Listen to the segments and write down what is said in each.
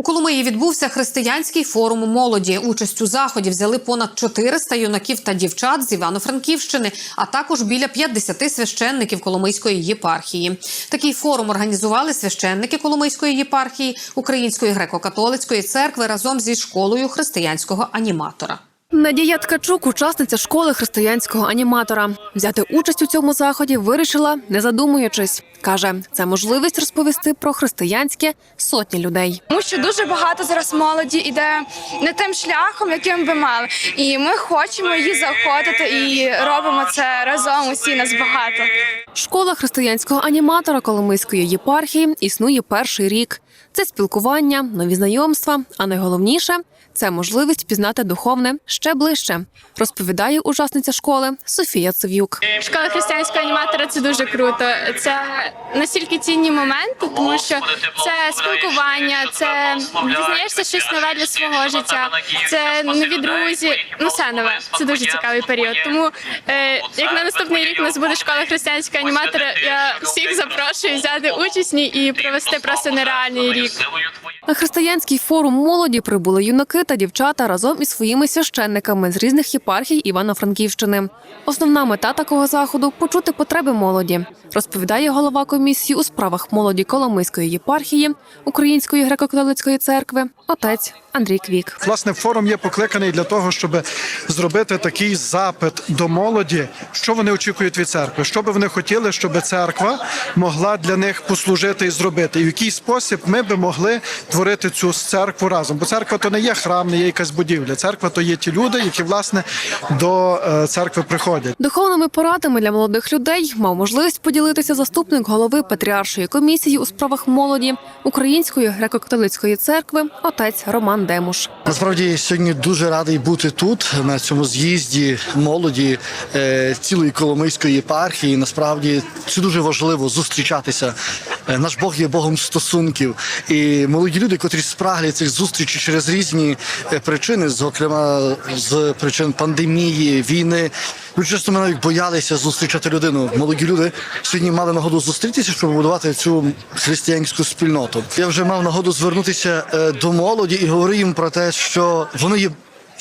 У Коломиї відбувся християнський форум молоді. Участь у заході взяли понад 400 юнаків та дівчат з Івано-Франківщини, а також біля 50 священників Коломийської єпархії. Такий форум організували священники Коломийської єпархії Української греко-католицької церкви разом зі школою християнського аніматора. Надія Ткачук, учасниця школи християнського аніматора. Взяти участь у цьому заході вирішила, не задумуючись. Каже, це можливість розповісти про християнське сотні людей. Тому що дуже багато зараз молоді йде не тим шляхом, яким би мали. І ми хочемо її заохотити і робимо це разом. Усі нас багато. Школа християнського аніматора Коломийської єпархії існує перший рік. Це спілкування, нові знайомства, а найголовніше це можливість пізнати духовне ще ближче, розповідає учасниця школи Софія Цив'юк. Школа християнського аніматора це дуже круто. Це настільки цінні моменти, тому що це спілкування, це дізнаєшся щось нове для свого життя. Це нові друзі. Ну все нове. Це дуже цікавий період. Тому е, як на наступний рік у нас буде школа християнського аніматора, я всіх запрошую взяти участь і провести просто нереальний рік. На християнський форум молоді прибули юнаки та дівчата разом із своїми священниками з різних єпархій Івано-Франківщини. Основна мета такого заходу почути потреби молоді, розповідає голова комісії у справах молоді Коломийської єпархії Української греко-католицької церкви, отець Андрій Квік. Власне, форум є покликаний для того, щоб зробити такий запит до молоді, що вони очікують від церкви, що би вони хотіли, щоб церква могла для них послужити і зробити, і в який спосіб ми би могли творити цю церкву разом. Бо церква то не є храм, не є якась будівля. Церква то є ті люди, які власне до е, церкви приходять. Духовними порадами для молодих людей мав можливість поділитися заступник голови Патріаршої комісії у справах молоді Української греко-католицької церкви, отець Роман Демуш. Насправді сьогодні дуже радий бути тут на цьому з'їзді молоді е, цілої Коломийської єпархії. Насправді це дуже важливо зустрічатися. Е, Наш Бог є Богом стосунків, і молоді люди, котрі спраглі цих зустрічей через різні е, причини, зокрема з причин пандемії, війни. Дуже чесно, ми навіть боялися зустрічати людину. Молоді люди сьогодні мали нагоду зустрітися, щоб будувати цю християнську спільноту. Я вже мав нагоду звернутися е, до молоді і говорив їм про те, що вони є.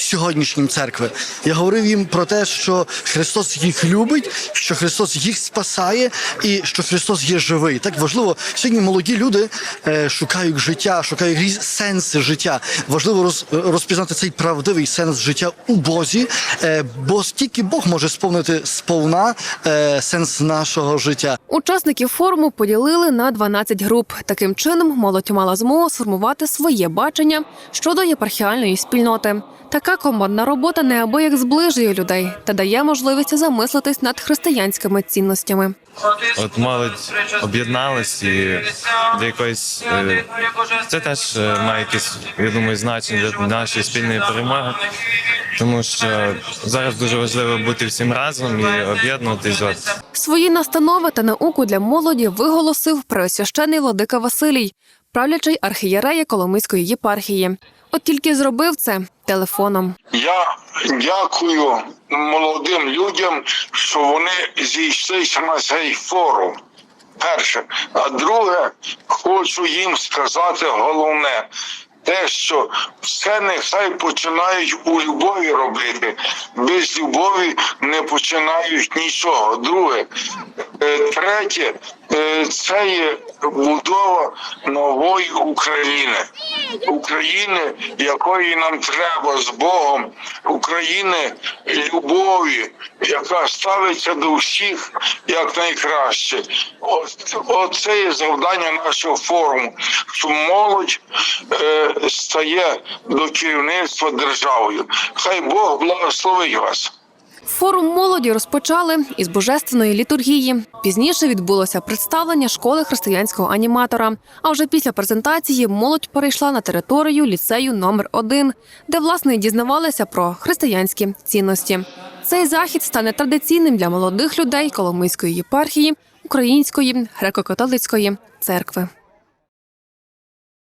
Сьогоднішнім церкви я говорив їм про те, що Христос їх любить, що Христос їх спасає, і що Христос є живий. Так важливо сьогодні. Молоді люди е, шукають життя, шукають різ сенси життя. Важливо роз, розпізнати цей правдивий сенс життя у Бозі, е, бо тільки Бог може сповнити сповна е, сенс нашого життя. Учасників форуму поділили на 12 груп. Таким чином, молодь мала змогу сформувати своє бачення щодо єпархіальної спільноти. Така командна робота неабияк зближує людей та дає можливість замислитись над християнськими цінностями. От молодь об'єдналась і до якоїсь е, це теж е, має якесь, я думаю, значення для нашої спільної перемоги, тому що зараз дуже важливо бути всім разом і об'єднуватись. Свої настанови та науку для молоді виголосив преосвящений владика Василій, правлячий архієрея Коломийської єпархії. От тільки зробив це телефоном. Я дякую молодим людям, що вони зійшлися на цей форум. Перше. А друге, хочу їм сказати головне. Те, що все нехай починають у любові робити, без любові не починають нічого. Друге, третє, це є будова нової України. України, якої нам треба з Богом, України любові, яка ставиться до всіх як найкраще. Оце є завдання нашого форуму, що молодь е, стає до керівництва державою. Хай Бог благословить вас. Форум молоді розпочали із божественної літургії. Пізніше відбулося представлення школи християнського аніматора. А вже після презентації молодь перейшла на територію ліцею номер 1 де власне і дізнавалися про християнські цінності. Цей захід стане традиційним для молодих людей Коломийської єпархії Української греко-католицької церкви.